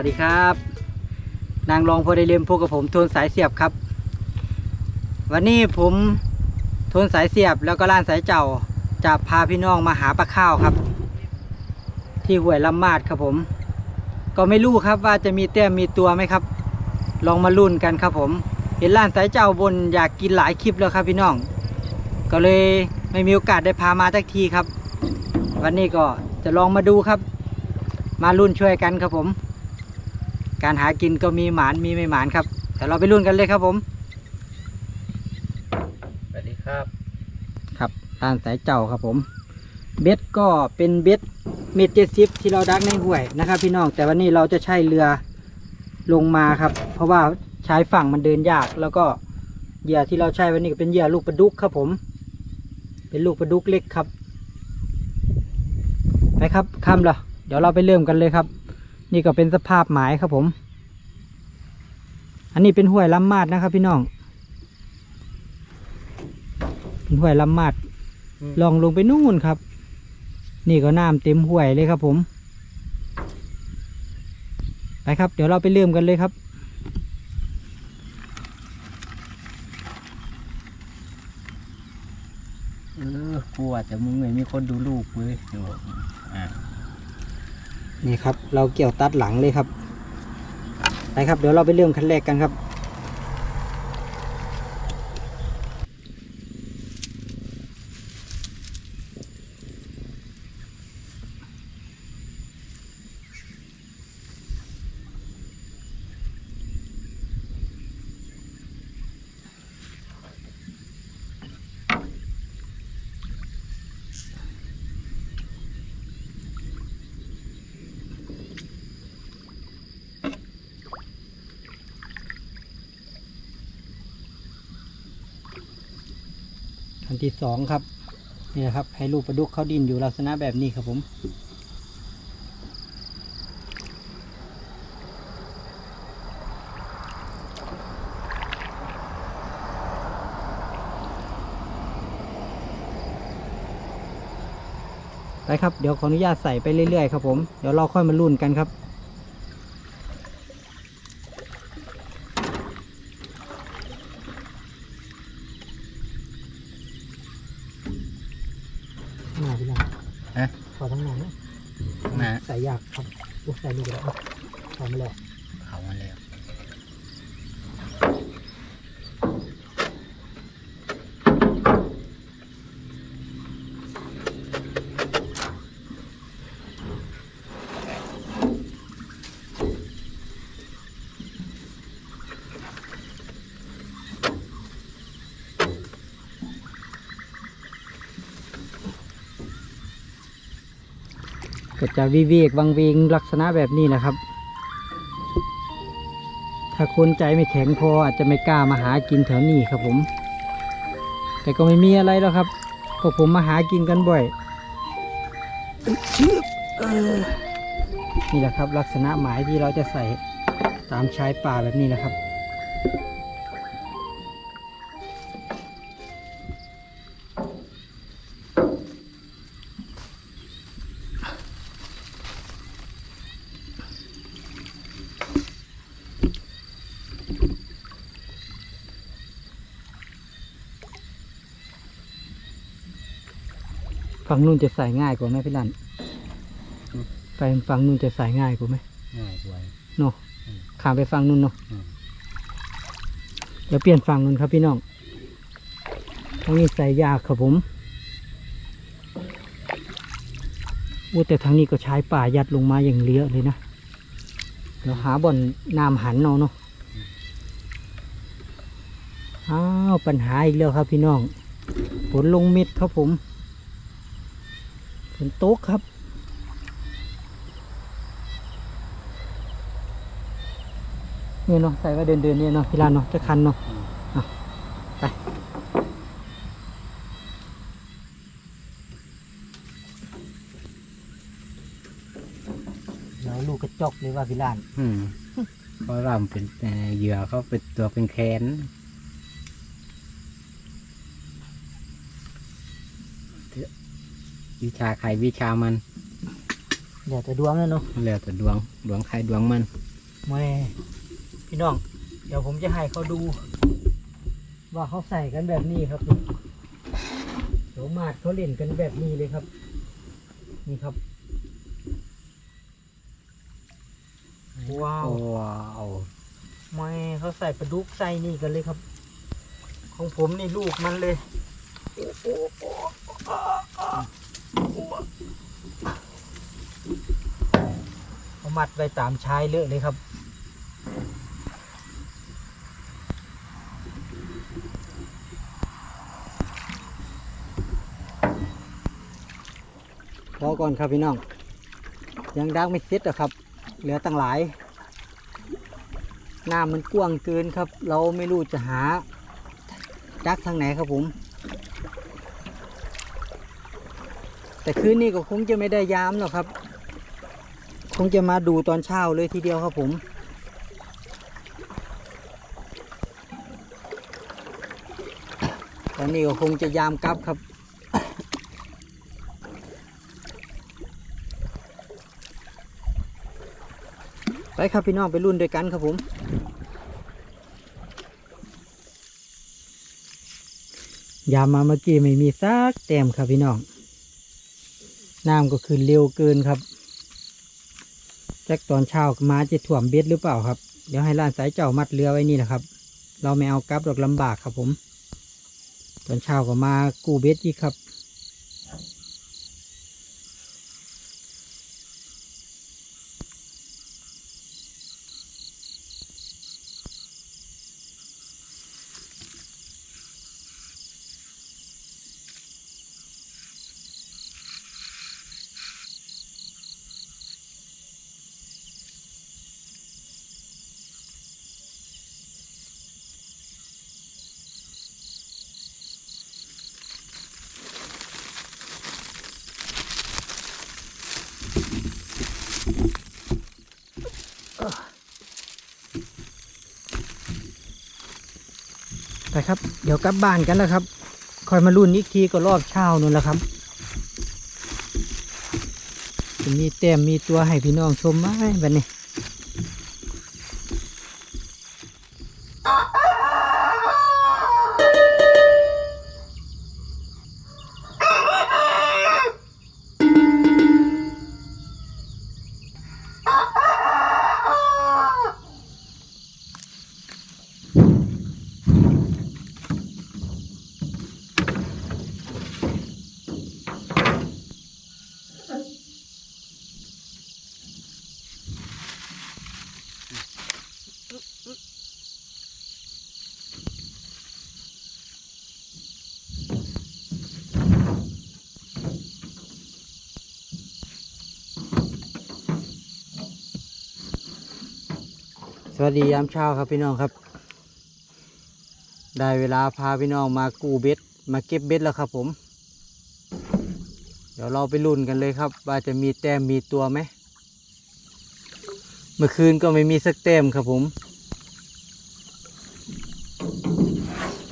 วัสดีครับ นางรองโพไดเลียมพวกกับผมโทนสายเสียบครับ วันนี้ผมโทนสายเสียบแล้วก็ล้านสายเจ้าจะพาพี่น้องมาหาปลาข้าวครับ ที่ห้วยลำมาดครับผม ก็ไม่รู้ครับว่าจะมีแต้มมีตัวไหมครับ ลองมาลุ้นกันครับผม เห็นล้านสายเจ้าบนอยากกินหลายคลิปแล้วครับพี่น้อง ก็เลยไม่มีโอกาสได้พามาสักทีครับ วันนี้ก็จะลองมาดูครับ มาลุ้นช่วยกันครับผม การหากินก็มีหมานมีไม่หมานครับ แต่เราไปลุ้นกันเลยครับผมสวัสดีครับครับร้านสายเจ้าครับผม เบ็ดก็เป็นเบ็ดเมตรเจ็ดสิบที่เราดักในห้วยนะครับ พี่น้องแต่วันนี้เราจะใช้เรือลงมาครับ เพราะว่าใช้ฝั่งมันเดินยาก แล้วก็เหยื่อที่เราใช้วันนี้ก็เป็นเหยื่อลูกปลาดุกครับผม เป็นลูกปลาดุกเล็กครับไปครับข้ามเหรอเดี๋ยวเราไปเริ่มกันเลยครับ นี่ก็เป็นสภาพหมายครับผม อันนี้เป็นห้วยลำมาดนะครับพี่น้อง เป็นห้วยลำมาดลองลงไปนู่นครับ นี่ก็น้ำเต็มห้วยเลยครับผม ไปครับ เดี๋ยวเราไปเริ่มกันเลยครับเออกลัวแต่มึงไม่มีคนดูลูกเว้ยอ้อ่า นี่ครับ เราเกี่ยวตัดหลังเลยครับไปครับ เดี๋ยวเราไปเริ่มขั้นแรกกันครับ ที่สองครับนี่นะครับให้ลูกปลาดุกเขาดินอยู่ลักษณะแบบนี้ครับผมไปครับเดี๋ยวขออนุญาตใส่ไปเรื่อยๆครับผมเดี๋ยวเราค่อยมาลุ้นกันครับ หนาพี่น้อง ฮะ ขอทั้งหนานะ นะ ใส่ยากครับลูกใส่ลูกแล้วใส่มาแล้ว เขามาแล้ว ก็ จะวิเวกวังเวงลักษณะแบบนี้นะครับ ถ้าคนใจไม่แข็งพออาจจะไม่กล้ามาหากินแถวนี้ครับผม แต่ก็ไม่มีอะไรแล้วครับพวกผมมาหากินกันบ่อยนี่แหละครับลักษณะหมายที่เราจะใส่ตามชายป่าแบบนี้นะครับ ฝั่งนู้นจะใส่ง่ายกว่าไหมพี่ลันไปฝั่งนู้นจะใส่ง่ายกว่าไหมง่ายกว่าเนาะอืมข้ามไปฝั่งนู้นเนาะอืมเดี๋ยวเปลี่ยนฝั่งนู้นครับพี่น้องทางนี้ใส่ยากครับผมโอ้แต่ทางนี้ก็ใช้ป่ายัดลงมาอย่างเลี้ยเลยนะเดี๋ยวหาบ่อนน้ำหันเอาเนาะอ้าวปัญหาอีกแล้วครับพี่น้องฝนลงเม็ดครับผม ฝนตกครับ เนี่ยเนาะใส่ว่าเดินเดินๆเนี่ยเนาะพี่ลานเนาะจะคันเนาะอะไปเราลูกกระจอกเลยว่าพี่ลานอืมเพราะว่ามันเป็นเอ่อเหยื่อเขาเป็นตัวเป็นแขน วิชาใครวิชามันเดี๋ยวแต่ดวงแล้วเนาะแล้วแต่ดวงดวงใครดวงมันอไม่พี่น้อง เดี๋ยวผมจะให้เขาดู ว่าเขาใส่กันแบบนี้ครับโสมาดเขาเล่นกันแบบนี้เลยครับ นี่ครับ ว้าวว้าวไม่เขาใส่ปลาดุกใส่นี่กันเลยครับ ของผมนี่ลูกมันเลยเอา มัดไว้ตามชายเลอะเลยครับพอก่อนครับพี่น้อง ยังดักไม่เสร็จอะครับ เหลือตั้งหลายน้ำมันกว้างเกินครับ เราไม่รู้จะหาดักทางไหนครับผม แต่คืนนี้ก็คงจะไม่ได้ยามหรอกครับ งจะมาดูตอนเช้าเลยทีเดียวครับผมตอนนี้ก็คงจะยามกลับครับไปครับพี่น้องไปรุ่นด้วยกันครับผมยามมาเมื่อกี้ไม่มีซักแต้มครับพี่น้องน้ำก็คือเร็วเกินครับ จากตอนเช้ามาจะถ่วมเบ็ดหรือเปล่าครับ เดี๋ยวให้ล้านสายเจ้ามัดเรือไว้นี่แหละครับ เราไม่เอากลับดอกลำบากครับผม ตอนเช้าก็มากู้เบ็ดอีกครับ ไปครับ เดี๋ยวกลับบ้านกันแล้วครับ คอยมารุ่นอีกทีก็รอบเช้านู่นแล้วครับมีแต้มมีตัวให้พี่น้องชมไหมบันนี้ วัสดียามเช้าครับพี่น้องครับ ได้เวลาพาพี่น้องมากู้เบ็ดมาเก็บเบ็ดแล้วครับผม เดี๋ยวเราไปลุ้นกันเลยครับ ว่าจะมีแต้มมีตัวไหมเมื่อคืนก็ไม่มีสักแต้มครับผม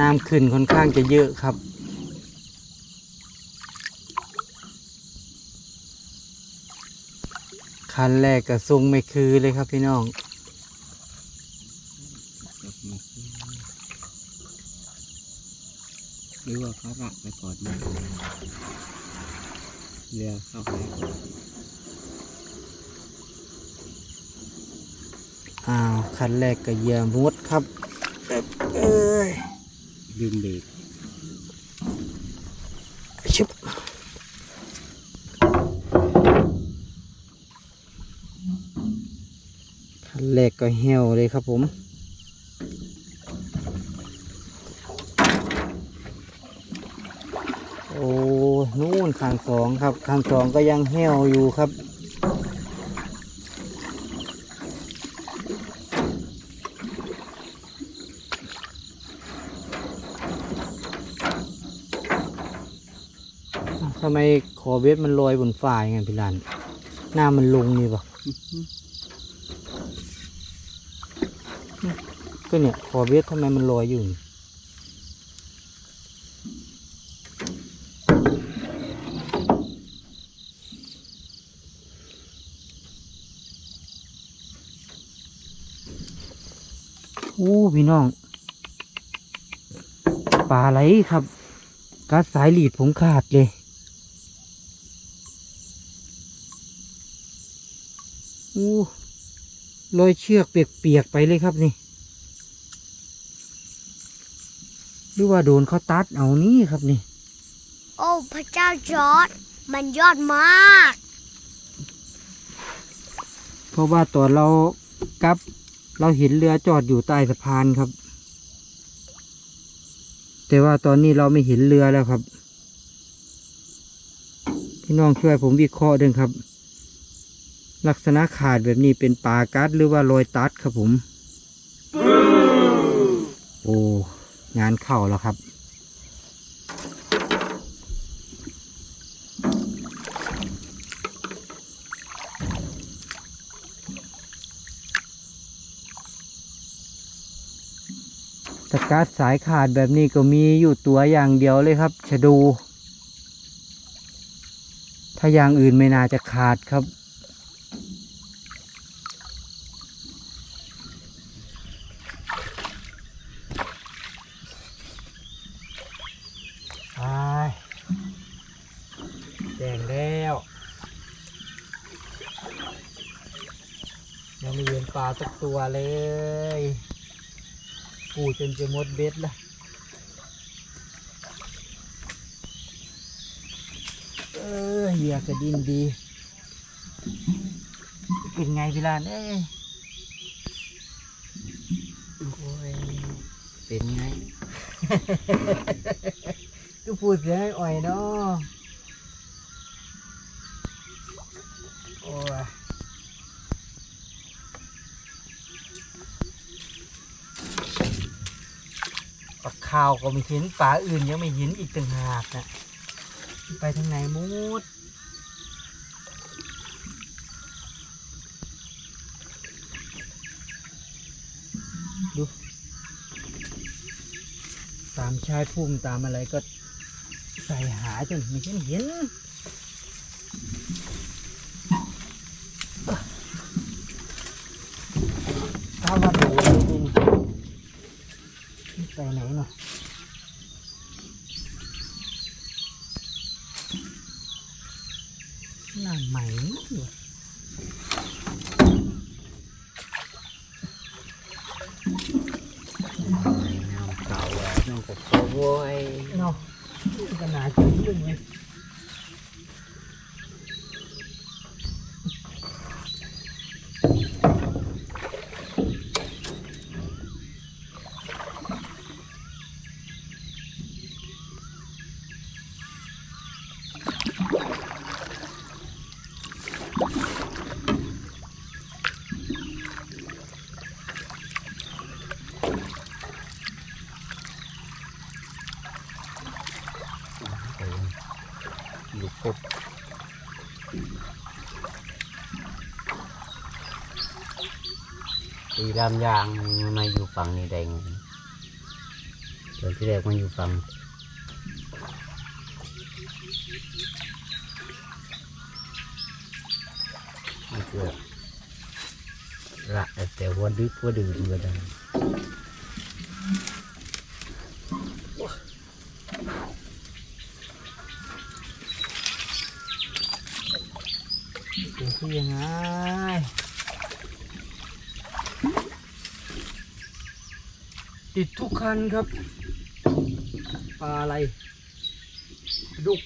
น้ำขึ้นค่อนข้างจะเยอะครับ คันแรกก็ทรงไม่คือเลยครับพี่น้อง รือว่าเขารักไปก่อนนะเรือเข้าไปอ้าวคันแรกก็เหยียมุดครับเอ้ยลืมเบรกชุบคันแรกก็เหี่ยวเลยครับผม โอ้ นู่นคันสองครับคันสองก็ยังเหี่ยวอยู่ครับอ้าวทำไมขอเวทมันลอยบนฝ่ายไงพี่ลันหน้ามันลงนี่ปะก็เนี่ยขอเวททำไมมันลอยอยู่นี่ อู้ พี่น้องปลาไหลครับกัดสายหลีดผมขาดเลยอู้ลอยเชือกเปียกๆไปเลยครับนี่ หรือว่าโดนเขาตัดเอานี่ครับนี่ โอ้พระเจ้าจอร์ดมันยอดมาก เพราะว่าตอนเรากลับ เราเห็นเรือจอดอยู่ใต้สะพานครับ แต่ว่าตอนนี้เราไม่เห็นเรือแล้วครับ พี่น้องช่วยผมวิเคราะห์ด้วยครับ ลักษณะขาดแบบนี้เป็นปลากัดหรือว่ารอยตัดครับผม โอ้ งานเข้าแล้วครับ สกัดสายขาดแบบนี้ก็มีอยู่ตัวอย่างเดียวเลยครับชะดู ถ้าอย่างอื่นไม่น่าจะขาดครับ แดงแล้วยังไม่เห็นปลาสักตัวเลย จนจะหมดเบ็ดละเออเหยียกระดินดี เป็นไงพี่ลานเอ้ยโอ้ยเป็นไง ก็พูดเสียงอ่อยเนาะโอ้ยปลา ข้าวก็ไม่เห็นป่าอื่นยังไม่เห็นอีกต่างหากนะไปทางไหนมูดดู ตามชายพุ่มตามอะไรก็ใส่หาจนไม่เห็นเห็นถ้าว่าโดนจริงไปไหนเนาะหน้าใหม่นี่วะ น้ำเก่า อะน้องก็โโว้ยเนาะขนาดจริงเลย ตีลำยางมันมาอยู่ฝั่งนี้ได้ไงตอนที่แรกมันอยู่ฝั่งมันเกิดละแต่วัวดึกวัวดื่มก็ได้ เป็นที่ยังไงติดทุก คันครับ ปลาอะไรลาดุก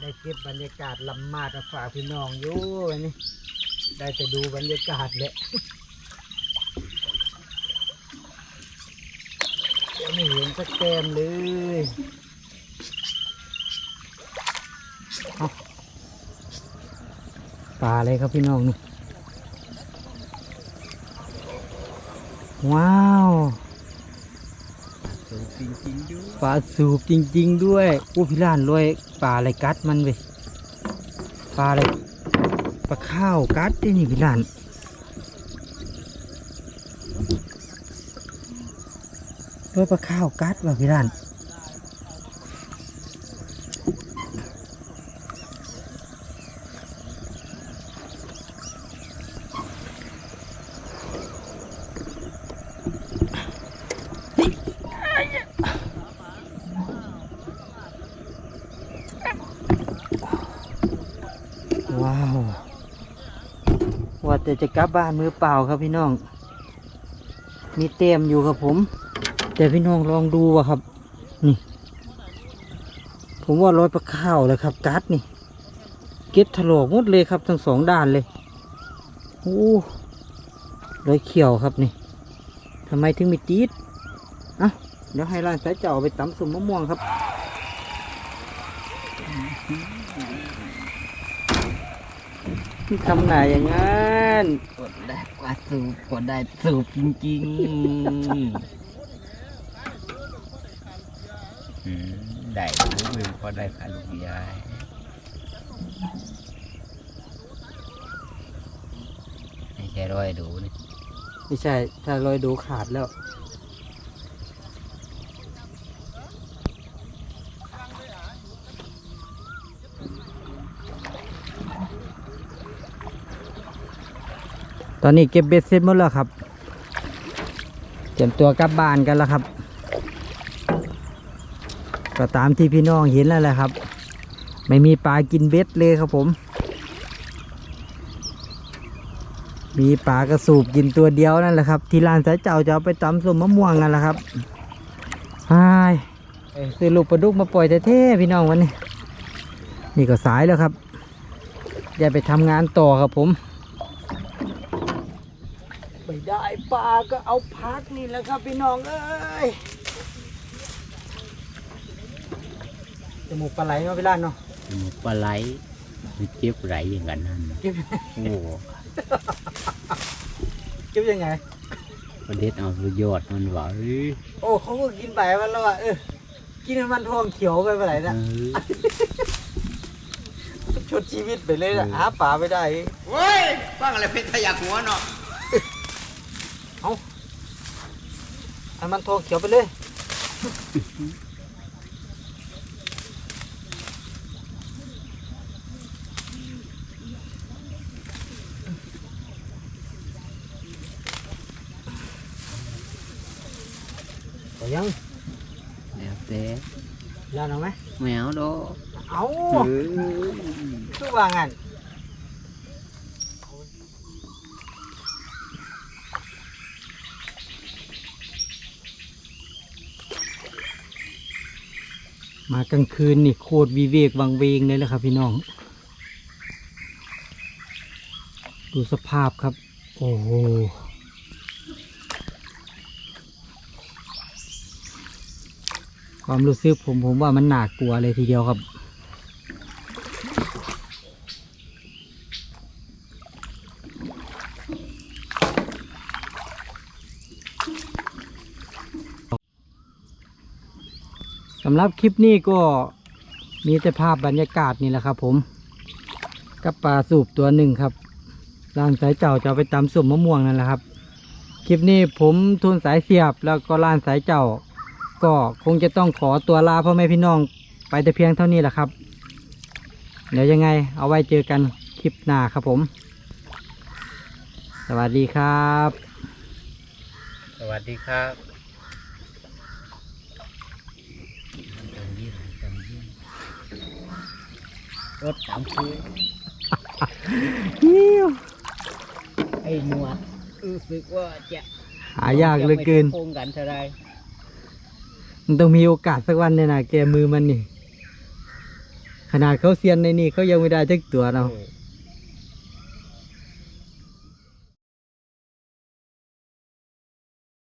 ได้เก็บบรรยากาศลำมาดมาฝากพี่น้องอยู่วันนี้ ได้แต่ดูบรรยากาศแหละยังไม่เห็นสักแกมเลยปลาอะไรครับพี่น้องนี่ว้าวสูงจริงๆด้วยปลาสูบจริง ๆ ด้วยอู้พี่ล้านรวยปลาอะไรกัดมันเว้ยปลาอะไร ปลาข้าวกัดที่นี่พี่หลานด้วยปลาข้าวกัดว่ะพี่หลาน ว้าว ว่า แต่จะกลับบ้านมือเปล่าครับพี่น้อง มีเต็มอยู่ครับผม แต่พี่น้องลองดูว่ะครับ นี่ ผมว่ารอยปลาข้าวเลยครับกัดนี่ เก็บถลอกหมดเลยครับ ทั้งสองด้านเลยโอ้รอยเขียวครับนี่ทำไมถึงม่ตีดเอะเดี๋ยวให้ร้านสายเจ้าเอาไปตำสุ่มมะม่วงครับ ทำหนาอย่างนั้นกดได้กว่าสูบกดได้สูบจริงๆอืมได้รู้มือพอได้พาลูกยายไม่ใช่ร้อยดูนี่ไม่ใช่ ถ้ารอยดูขาดแล้ว อนนี้เก็บเบ็ดเสร็จหมดแล้วครับ เตรียมตัวกลับบ้านกันแล้วครับ ก็ตามที่พี่น้องเห็นแล้วแหละครับ ไม่มีปลากินเบ็ดเลยครับผม มีปลากระสูบกินตัวเดียวนั่นแหละครับ ที่ร้านสายเจ้าจะเอาไปตำส้มมะม่วงกันแหละครับไอ้ายเอ้ซื้อลูกปลาดุกมาปล่อยเท่ๆพี่น้องวันนี้ นี่ก็สายแล้วครับอย่าไปทำงานต่อครับผม ไม่ได้ปลาก็เอาพักนี่แหละครับพี่น้องเอ้ยจมูกปลาไหลเนาะพี่ล้านเนาะหมูปลาไหลมันเจ็บไหลอย่างนั้นนั่นน่ะเก็บโอ้โหเก็บยังไงประเด็ดเอาประโยชน์มันว่าเอ้ยโอ้เขาก็กินไปมันแล้วอะเออกินให้มันทองเขียวไปเมื่อไหร่นะเออชดชีวิตไปเลยนะหาป่าไม่ได้เว้ยฟังอะไรเพชรทะยากหัวเนาะ ให้มันทองเขียวไปเลยเอายังแล้วแต่ยานเอาไหมแมวโดเอาเออทุกว่างัน มากลางคืนนี่โคตรวิเวกวังเวงเลยแหละครับ พี่น้อง ดูสภาพครับ โอ้โหความรู้สึกผมผมว่ามันหนากลัวเลยทีเดียวครับ สำหรับคลิปนี้ก็มีแต่ภาพบรรยากาศนี่แหละครับผมกับปลาสูบตัวหนึ่งครับร้านสายเจ้าจะเอาไปตำสุ่มมะม่วงนั่นแหละครับ คลิปนี้ผมทุนสายเสียบแล้วก็ร้านสายเจ้า ก็คงจะต้องขอตัวลาพ่อแม่พี่น้องไปแต่เพียงเท่านี้แหละครับ เดี๋ยวยังไงเอาไว้เจอกันคลิปหน้าครับผม สวัสดีครับ สวัสดีครับ รถตามคือไอ้หนวดรู้สึกว่าจะหายากเหลือเกินโคงกันเท่าไรมันต้องมีโอกาสสักวันเนี่ยนะแกมือมันนี่ ขนาดเขาเซียนในนี่เขายังไม่ได้จักตัวเนาะเออ